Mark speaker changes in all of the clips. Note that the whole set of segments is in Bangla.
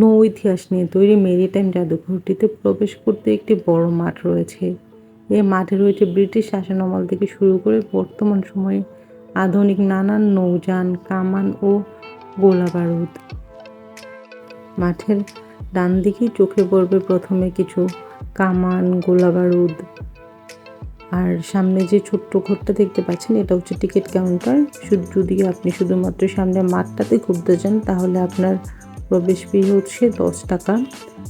Speaker 1: নৌ ইতিহাস নিয়ে তৈরি মেরিটাইম জাদুঘরটিতে প্রবেশ করতে একটি বড় মাঠ রয়েছে। এই মাঠে রয়েছে ব্রিটিশ শাসনামল থেকে শুরু করে বর্তমান সময়ে আধুনিক নানান নৌযান, কামান ও গোলা বারুদ মাঠের ডান দিকেই চোখে পড়বে প্রথমে কিছু কামান গোলা বারুদ আর সামনে যে ছোট্ট ঘরটা দেখতে পাচ্ছেন, এটা হচ্ছে টিকিট কাউন্টার। যদি আপনি শুধুমাত্র সামনে মাঠটাতে ঘুরতে চান তাহলে আপনার প্রবেশ ফি হচ্ছে দশ টাকা।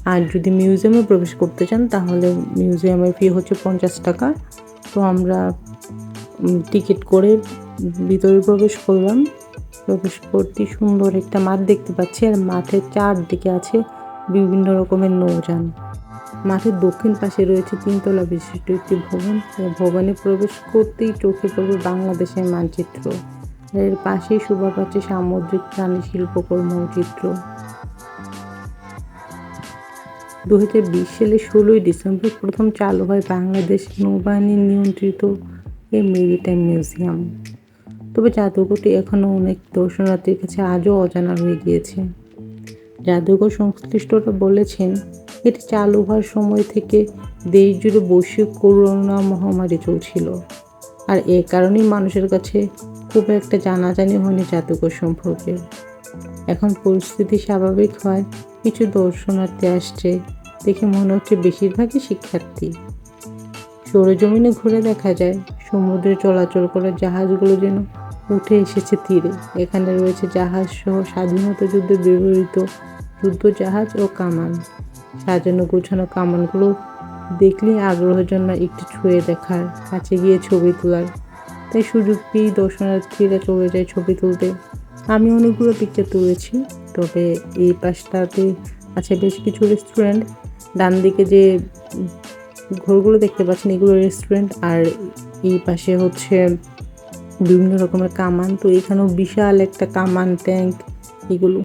Speaker 1: আর যদি মিউজিয়ামে প্রবেশ করতে চান, তাহলে মিউজিয়ামের ফি হচ্ছে পঞ্চাশ টাকা। তো আমরা টিকিট করে ভিতরে প্রবেশ করলাম। প্রবেশ করতে সুন্দর একটা মাঠ দেখতে পাচ্ছি। আর মাঠের চারদিকে আছে বিভিন্ন রকমের নৌযান। মাঠের দক্ষিণ পাশে রয়েছে তিনতলা বিশিষ্ট একটি ভবন। ভবনে প্রবেশ করতেই চোখে পড়বে বাংলাদেশের মানচিত্র। এর পাশেই শোভা পাচ্ছে সামুদ্রিক প্রাণী শিল্পকর্ম চিত্র। দু সালের ষোলোই ডিসেম্বর প্রথম চালু হয় বাংলাদেশ নৌবাহিনীর নিয়ন্ত্রিত এই মেরিটাইম মিউজিয়াম। তবে জাদুঘরটি এখনও অনেক দর্শনার্থীর কাছে আজও অজানা হয়ে গিয়েছে। জাদুঘর সংশ্লিষ্টরা বলেছেন, এটি চালু হওয়ার সময় থেকে দেশ জুড়ে বৈশ্বিক করোনা মহামারী চলছিল। আর এ কারণেই মানুষের কাছে খুব একটা জানাজানি হয়নি জাদুঘর সম্পর্কে। এখন পরিস্থিতি স্বাভাবিক হয়, কিছু দর্শনার্থী আসছে দেখে মনে হচ্ছে বেশিরভাগই শিক্ষার্থী। সৌরজমিনে ঘুরে দেখা যায়, সমুদ্রে চলাচল করা জাহাজগুলো যেন উঠে এসেছে তীরে। এখানে রয়েছে জাহাজ সহ স্বাধীনতা যুদ্ধে ব্যবহৃত যুদ্ধ জাহাজ ও কামান। সাজানো গোছানো কামানগুলো দেখলেই আগ্রহ জন্য একটু ছুঁয়ে দেখার, কাছে গিয়ে ছবি তোলার। তাই সুযোগ পেয়েই দর্শনার্থীরা চলে যায় ছবি তুলতে। আমি অনেকগুলো পিকচার তুলেছি, তবে এই পাশটাতে আছে বেশ কিছু রেস্টুরেন্ট ডান দিকে যে ঘরগুলো দেখতে পাচ্ছেন, এগুলো রেস্টুরেন্ট আর এই পাশে হচ্ছে বিভিন্ন রকমের কামান। তো এখানেও বিশাল একটা কামান ট্যাঙ্ক এগুলো।